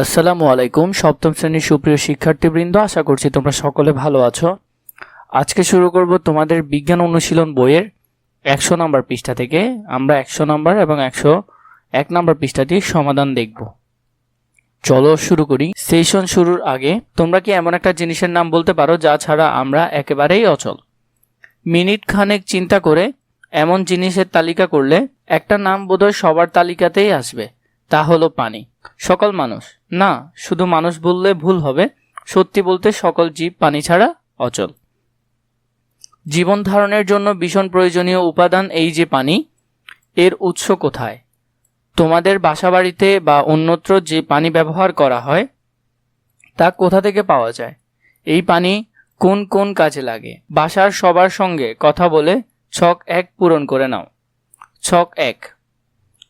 আসসালামু আলাইকুম, সপ্তম শ্রেণির সুপ্রিয় শিক্ষার্থীবৃন্দ, আশা করছি তোমরা সকলে ভালো আছো। আজকে শুরু করব তোমাদের বিজ্ঞান অনুশীলন বইয়ের একশো নম্বর পৃষ্ঠা থেকে। আমরা একশো নম্বর এবং একশো এক নম্বর পৃষ্ঠাটির সমাধান দেখব। চলো শুরু করি। সেশন শুরুর আগে তোমরা কি এমন একটা জিনিসের নাম বলতে পারো যা ছাড়া আমরা একেবারেই অচল? মিনিট খানেক চিন্তা করে এমন জিনিসের তালিকা করলে একটা নাম বোধহয় সবার তালিকাতেই আসবে। তা হলো পানি। সকল মানুষ। না, শুধু মানুষ বললে ভুল হবে, সত্যি বলতে সকল জীব পানি ছাড়া অচল। জীবন ধারণের জন্য ভীষণ প্রয়োজনীয় উপাদান এই যে পানি, এর উৎস কোথায়? তোমাদের বাসাবাড়িতে বা অন্যত্র যে পানি ব্যবহার করা হয়, তা কোথা থেকে পাওয়া যায়? এই পানি কোন কোন কাজে লাগে? বাসার সবার সঙ্গে কথা বলে ছক এক পূরণ করে নাও। ছক এক।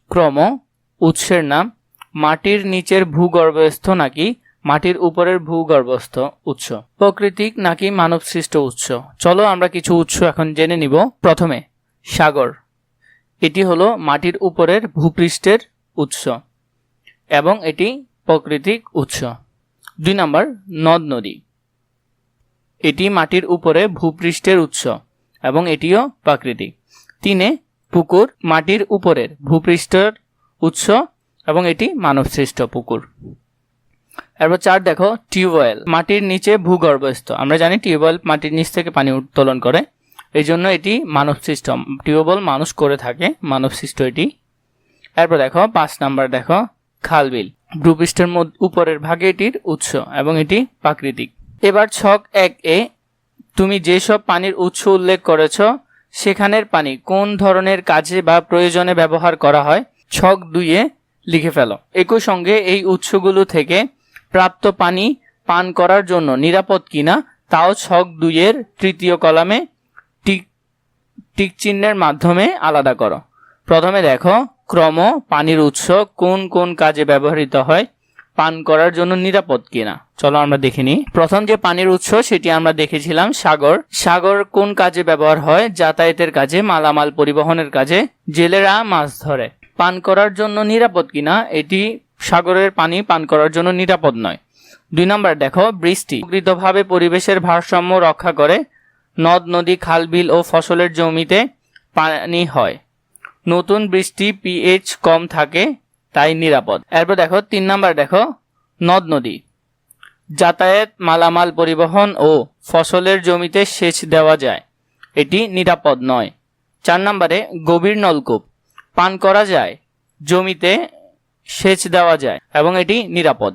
ক্রম উৎসের নাম, মাটির নিচের ভূগর্ভস্থ নাকি মাটির উপরের ভূগর্ভস্থ উৎস? প্রকৃতিক নাকি মানবসৃষ্ট উৎস? চলো আমরা কিছু উৎস এখন জেনে নিব। প্রথমে, সাগর। এটি হলো মাটির উপরের ভূপৃষ্ঠের উৎস এবং এটি প্রাকৃতিক উৎস। দুই নম্বর, নদ নদী। এটি মাটির উপরে ভূপৃষ্ঠের উৎস এবং এটিও প্রাকৃতিক। তিনে, পুকুর মাটির উপরের ভূপৃষ্ঠের উৎস এবং এটি মানবসৃষ্ট পুকুর। এরপর চার দেখো, টিউবওয়েল, মাটির নিচে ভূগর্ভস্থ। আমরা জানি টিউবওয়েল মাটির নিচ থেকে পানি উত্তোলন করে। এই জন্য এটি মানবসৃষ্ট। টিউবওয়েল মানুষ করে থাকে, মানবসৃষ্ট এটি। এরপর দেখো, পাঁচ নাম্বার দেখো, খালবিল। ভূপৃষ্ঠের মধ্যে, উপরের ভাগে এটির উৎস এবং এটি প্রাকৃতিক। এবার ছক এক এ, তুমি যেসব পানির উৎস উল্লেখ করেছ, সেখানের পানি কোন ধরনের কাজে বা প্রয়োজনে ব্যবহার করা হয়? ছক দুইয়ে লিখে ফেলো। একই সঙ্গে এই উৎসগুলো থেকে প্রাপ্ত পানি পান করার জন্য নিরাপদ কিনা তাও ছক দুইয়ের তৃতীয় কলামে টিক টিক চিহ্নের মাধ্যমে আলাদা করো। প্রথমে দেখো, ক্রম, পানির উৎস, কোন কোন কাজে ব্যবহৃত হয়, পান করার জন্য নিরাপদ কিনা। চলো আমরা দেখে নিই। প্রথম যে পানির উৎস, সেটি আমরা দেখেছিলাম, সাগর। সাগর কোন কাজে ব্যবহার হয়? যাতায়াতের কাজে, মালামাল পরিবহনের কাজে। জেলেরা মাছ ধরে। পান করার জন্য নিরাপদ কিনা? এটি সাগরের পানি পান করার জন্য নিরাপদ নয়। দুই নম্বর, দেখো, বৃষ্টি প্রকৃতভাবে পরিবেশের ভারসাম্য রক্ষা করে। নদ, নদী, খাল, বিল ও ফসলের জমিতে পানি হয়। নতুন বৃষ্টি পিএইচ কম থাকে, তাই নিরাপদ। এরপর দেখো, তিন নাম্বার, দেখো, নদ, নদী। যাতায়াত, মালামাল পরিবহন ও ফসলের জমিতে সেচ দেওয়া যায়। এটি নিরাপদ নয়। চার নম্বরে, গভীর নলকূপ। পান করা যায়, জমিতে সেচ দেওয়া যায়, এবং এটি নিরাপদ।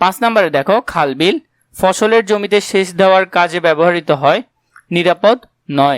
পাঁচ নম্বরে দেখো খালবিল ফসলের জমিতে সেচ দেওয়ার কাজে ব্যবহৃত হয়, নিরাপদ নয়।